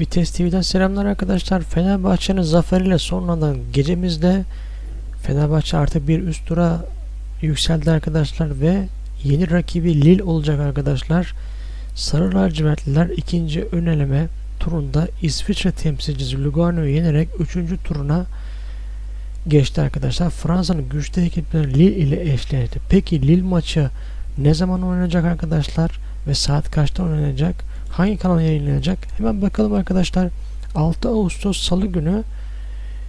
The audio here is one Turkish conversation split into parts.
Vites TV'den selamlar arkadaşlar. Fenerbahçe'nin zaferiyle sonlanan gecemizde Fenerbahçe artık bir üst tura yükseldi arkadaşlar ve yeni rakibi Lille olacak arkadaşlar. Sarı lacivertliler ikinci ön eleme turunda İsviçre temsilcisi Lugano'yu yenerek 3. turuna geçti arkadaşlar. Fransa'nın güçlü ekipleri Lille ile eşleşti. Peki Lille maçı ne zaman oynanacak arkadaşlar ve saat kaçta oynanacak? Hangi kanal yayınlanacak? Hemen bakalım arkadaşlar. 6 Ağustos Salı günü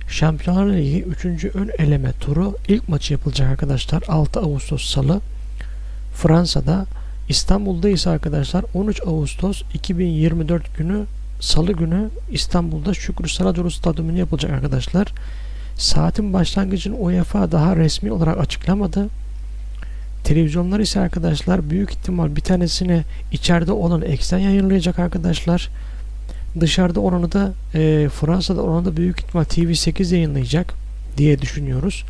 Şampiyonlar Ligi 3. ön eleme turu ilk maçı yapılacak arkadaşlar. 6 Ağustos Salı Fransa'da İstanbul'da ise arkadaşlar 13 Ağustos 2024 günü Salı günü İstanbul'da Şükrü Saracoğlu Stadyumu'nda yapılacak arkadaşlar. Saatin başlangıcını UEFA daha resmi olarak açıklamadı. Televizyonlar ise arkadaşlar büyük ihtimal bir tanesini içeride olan eksen yayınlayacak arkadaşlar. Dışarıda olanı da e, Fransa'da olanı da büyük ihtimal TV8 yayınlayacak diye düşünüyoruz.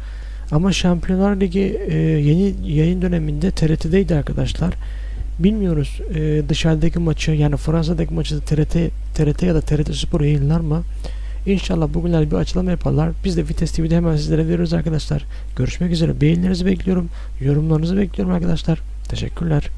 Ama Şampiyonlar Ligi e, yeni yayın döneminde TRT'deydi arkadaşlar. Bilmiyoruz e, dışarıdaki maçı yani Fransa'daki maçı TRT, TRT ya da TRT Spor yayınlar mı? İnşallah bugünler bir açıklama yaparlar. Biz de Vites TV'de hemen sizlere veriyoruz arkadaşlar. Görüşmek üzere. Beğenilerinizi bekliyorum. Yorumlarınızı bekliyorum arkadaşlar. Teşekkürler.